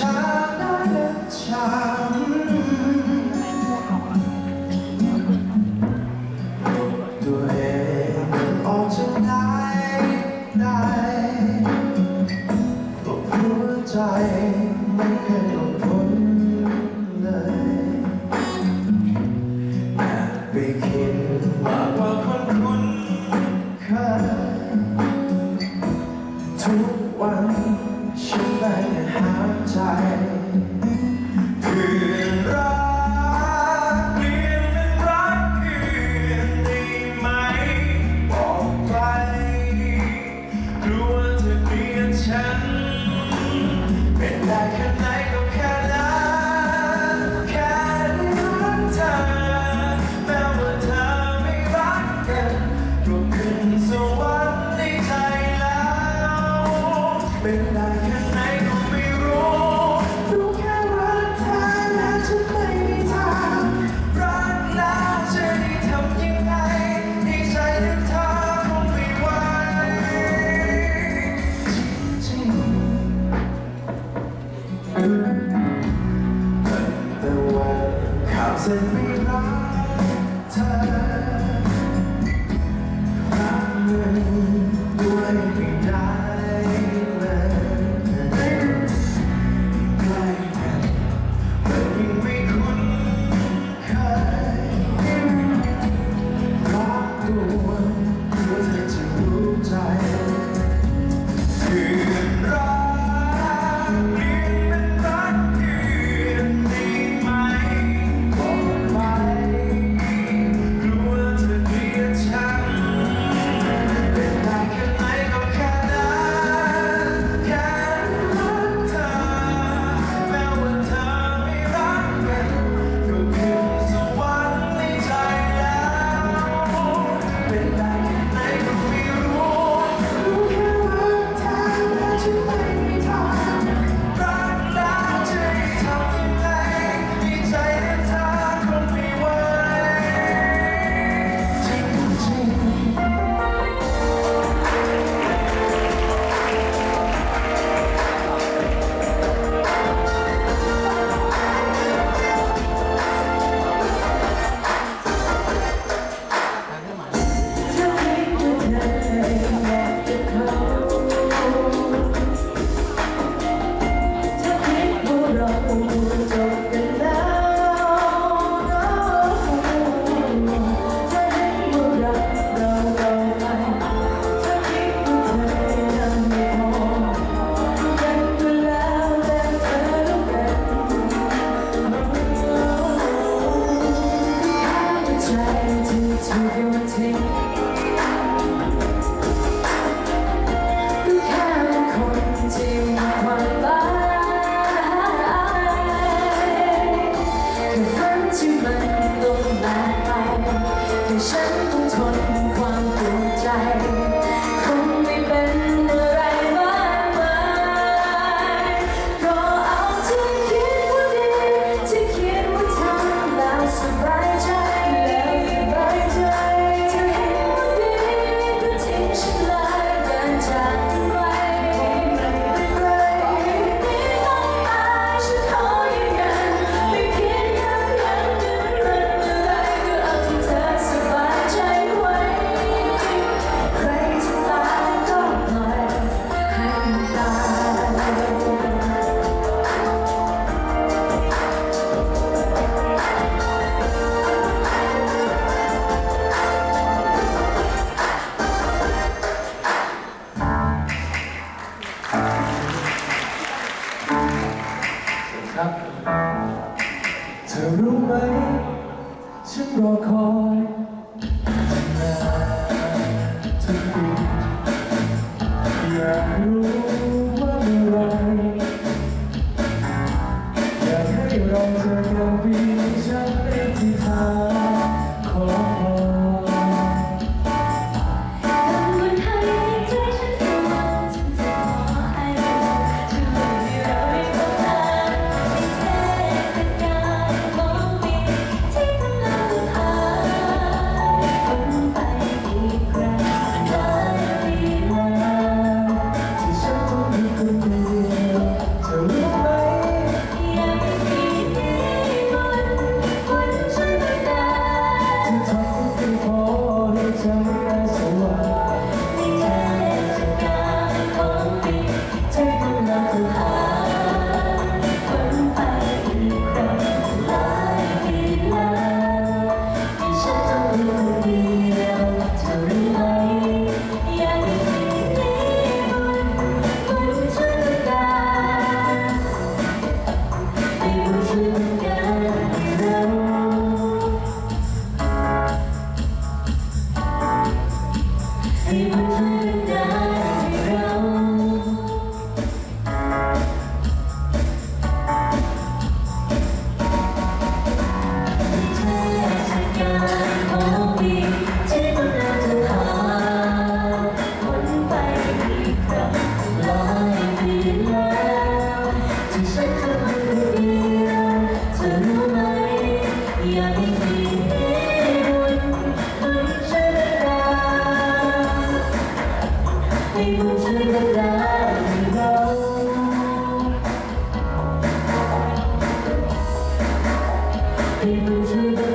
ช้าได้และช้ำตัวเองออกจากได้ได้ตกหัวใจไม่เคยหลงเลยแอบไปคิดว่าคนคุ้นเคยทุกวัน tonight and high tide. ฉันไม่รักเธอ ฉั Lord. you do that. Baby,